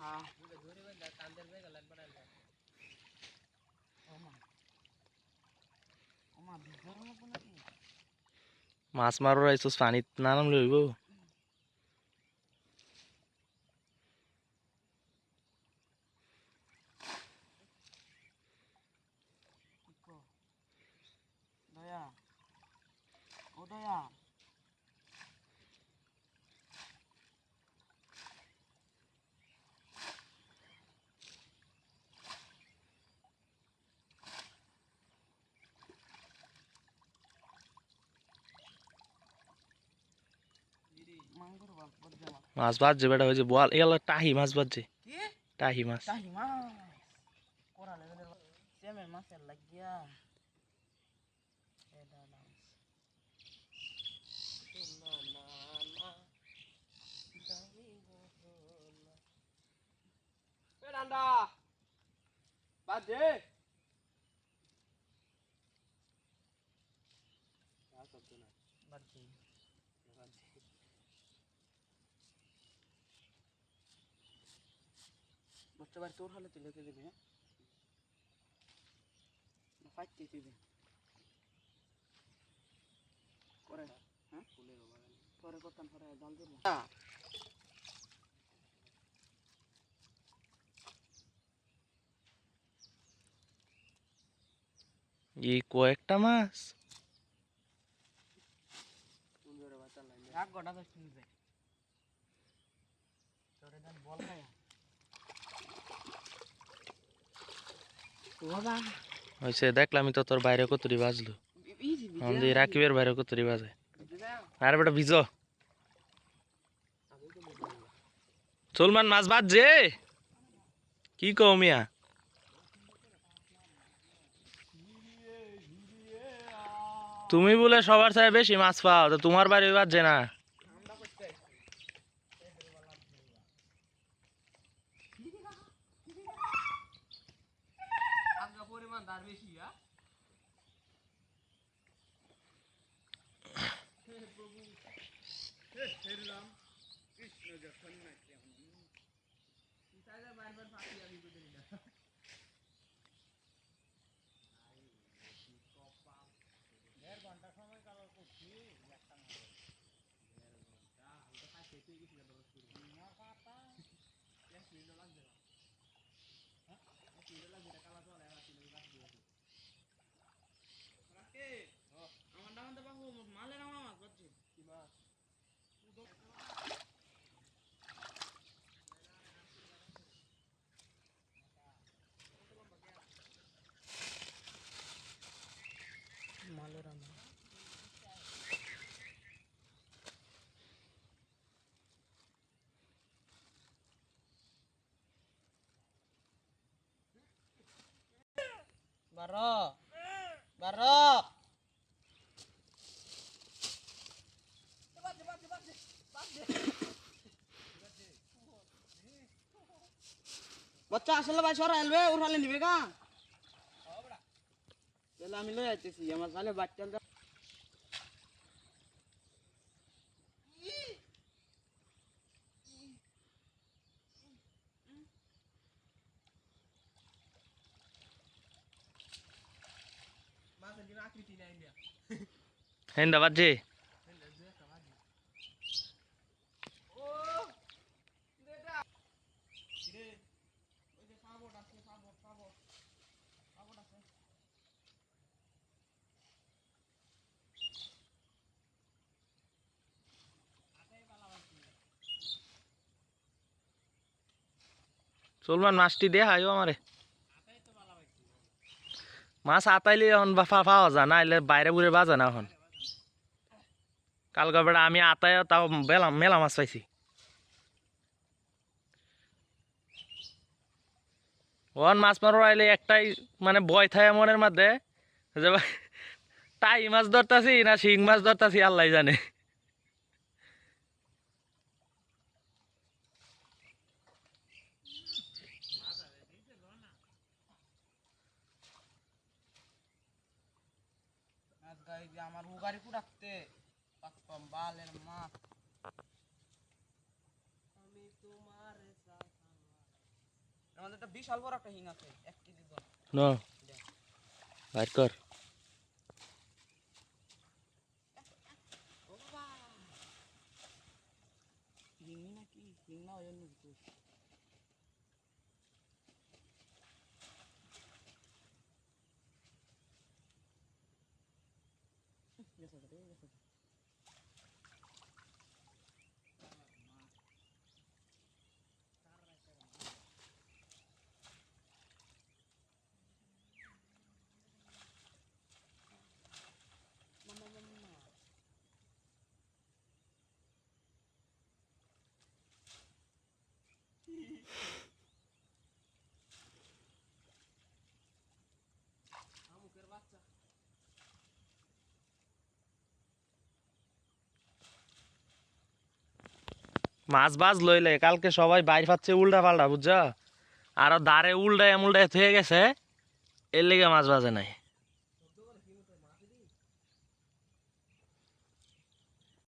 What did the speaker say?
হ্যাঁ ওমা ভিজর মতো নাকি মাছ মারো আইসোস পানিত না নামলে হইব কি কো দয়া ও দয়া মাছ বাজছে বেটা হয়েছে বল এগুলো টাহি মাছ বাজছে টাহি মাছ। তাহি মাছ? কোরা বাড়ি তোর হলে তুই লেগে দিবি হ্যাঁ? ফাইতে দিবি। করে হ্যাঁ? পরে করতাম পরে জল দিব এই কয়েকটা মাছ? এক গোটা দশ মিনিট যায় তোরে বল খাই হয়েছে দেখলামই তো তোর বাইরে কতরি বাজলো। আমাদের রাকিবের বাইরে কতরি বাজে। আরে বেটা ভিজ। সলমান মাছ বাজছে কি কও মিয়া? তুমি বলে সবার চাই বেশি মাছ পাও তো তোমার বাড়ি বাজছে না। পরিমাণ তার বেশি হ্যাঁ আমার মালের আমার বারো বারো বাচ্চা আসলে ভাই সরা এলবে উঠালে নিবে গা তাহলে আমি লই আইতেছি আমার তাহলে বাচ্চা মাছের ডিম আকৃতি নাই মিয়া হেন্দা বাজছে ও দেটা রে ওই যে পাবট আছে পাবট পাবট পাবট আছে সলমান মাছটি দে হাইও আমারে। মাছ আতাইলে এখন পাওয়া যায় না এলে বাইরে বুড়ে বাজা না এখন। কালকে বেড়া আমি আতায় তাও বেলা মেলা মাছ পাইছি। ওয়ান মাছ মারো আইলে একটাই মানে বয় থাকে মনের মধ্যে, যে টাই মাছ ধরতাছি না শিং মাছ ধরতাছি আল্লাহ জানে। গাই যে আমার উগারি কুড়াতে পাকপাম বালের মাছ আমি তোমার আমাদের একটা বিশাল বড় একটা হিং আছে এক কেজি দর ন। বাইর কর। হিং নাকি? হিং না ওই জন্য কিছু গেছে মাছ বাজ লইলে কালকে সবাই বাইর পাচ্ছে উল্টা পাল্টা, বুঝছ? আরও দাঁড়ে উল্টায় উল্টায় থুয়ে গেছে, এর লেগে মাছ বাজে নাই।